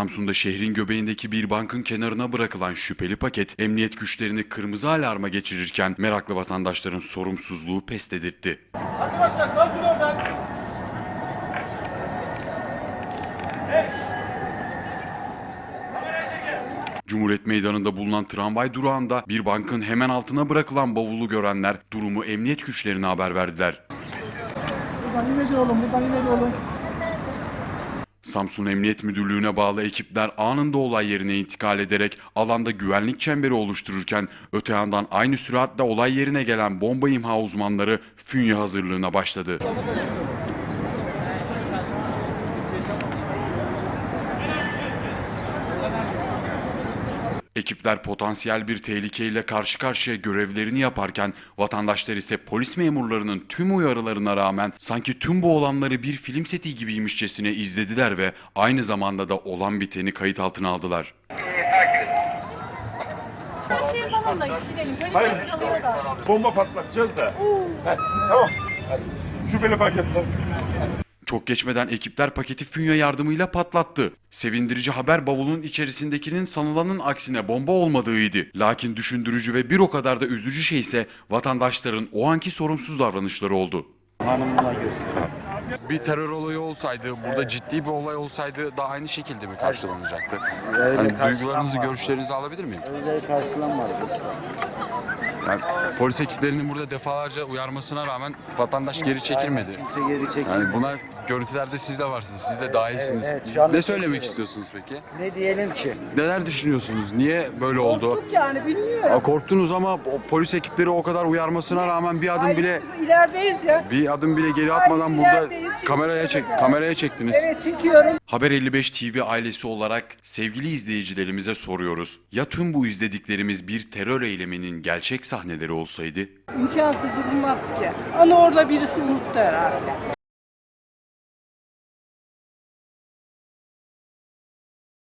Samsun'da şehrin göbeğindeki bir bankın kenarına bırakılan şüpheli paket emniyet güçlerini kırmızı alarma geçirirken meraklı vatandaşların sorumsuzluğu pes dedirtti. Arkadaşlar kalkın oradan. Evet. Cumhuriyet Meydanı'nda bulunan tramvay durağında bir bankın hemen altına bırakılan bavulu görenler durumu emniyet güçlerine haber verdiler. Buradan ileri oğlum, buradan ileri oğlum. Samsun Emniyet Müdürlüğü'ne bağlı ekipler anında olay yerine intikal ederek alanda güvenlik çemberi oluştururken öte yandan aynı süratle olay yerine gelen bomba imha uzmanları fünye hazırlığına başladı. Ekipler potansiyel bir tehlikeyle karşı karşıya görevlerini yaparken vatandaşlar ise polis memurlarının tüm uyarılarına rağmen sanki tüm bu olanları bir film seti gibiymişçesine izlediler ve aynı zamanda da olan biteni kayıt altına aldılar. Şey Hayır. Bomba patlatacağız da. Heh, tamam. Hadi. Şüpheli paketler. Çok geçmeden ekipler paketi fünye yardımıyla patlattı. Sevindirici haber bavulun içerisindekinin sanılanın aksine bomba olmadığıydı. Lakin düşündürücü ve bir o kadar da üzücü şey ise vatandaşların o anki sorumsuz davranışları oldu. bir terör olayı olsaydı, burada ciddi bir olay olsaydı da aynı şekilde mi karşılanacaktı? Öyle Hani duygularınızı, görüşlerinizi alabilir miyim? Öyle karşılanmaz. Yani polis ekiplerinin burada defalarca uyarmasına rağmen vatandaş geri çekilmedi. Kimse geri çekilmedi. Yani buna görüntülerde siz de varsınız, siz de dahilsiniz. Evet, evet, şu anda ne söylemek çekiyorum. istiyorsunuz peki? Ne diyelim ki? Neler düşünüyorsunuz? Niye böyle oldu? Korktuk yani bilmiyorum. Ya korktunuz ama o polis ekipleri o kadar uyarmasına rağmen bir adım Hayır, bile biz ilerideyiz ya. bir adım bile geri atmadan burada ilerideyiz, şimdi kameraya çek yani. kameraya çektiniz. Evet çekiyorum. Haber 55 TV ailesi olarak sevgili izleyicilerimize soruyoruz. Ya tüm bu izlediklerimiz bir terör eyleminin gerçek sahneleri olsaydı? İmkansız durulmaz ki. Onu orada birisi unuttu herhalde.